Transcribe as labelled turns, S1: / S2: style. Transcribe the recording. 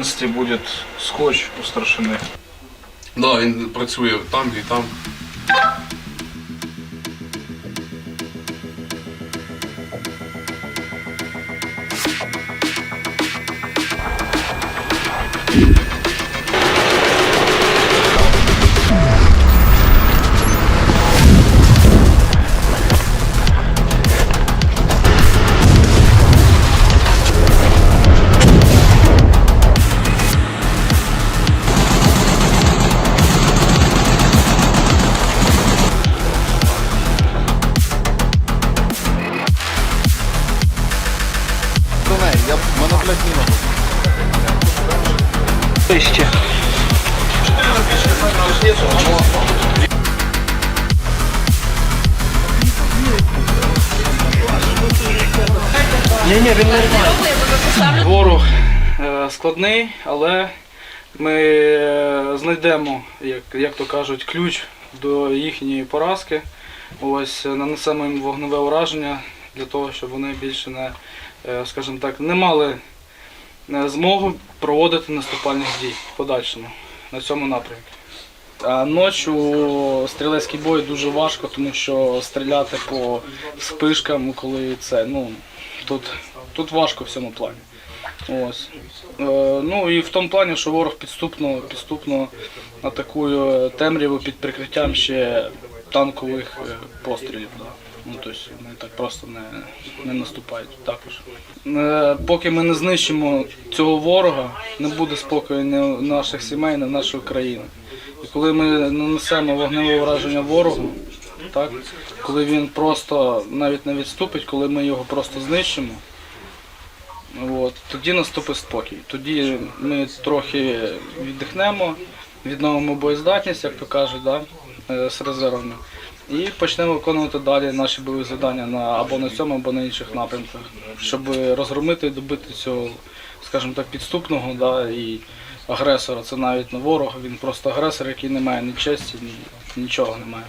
S1: поверхности будет скотч у старшины.
S2: Да, він працює там і там.
S3: Я мене, блядь, міна.
S1: Вище. Ні, ні, він нормальний. Ворог е, складний, але ми е, знайдемо, як, як то кажуть, ключ до їхньої поразки. Ось е, нанесемо їм вогневе ураження для того, щоб вони більше не, е, скажімо так, не мали е, змогу проводити наступальних дій в подальшому на цьому напрямку. А ночі стрілецький бой дуже важко, тому що стріляти по спишкам, коли це, ну, тут, тут важко в цьому плані. Ось. Е, ну і в тому плані, що ворог підступно, підступно атакує темряву під прикриттям ще танкових пострілів. Да. Ну, тобто вони так просто не, не наступають також. Е, поки ми не знищимо цього ворога, не буде спокою ні наших сімей, ні нашої країни. І коли ми нанесемо вогневе враження ворогу, так, коли він просто навіть не відступить, коли ми його просто знищимо, от, тоді наступить спокій. Тоді ми трохи віддихнемо, відновимо боєздатність, як то кажуть, да, е, з резервами. І почнемо виконувати далі наші бойові завдання на або на цьому, або на інших напрямках, щоб розгромити і добити цього, скажімо так, підступного да, і агресора. Це навіть не ворог, він просто агресор, який не має ні честі, ні, нічого не має.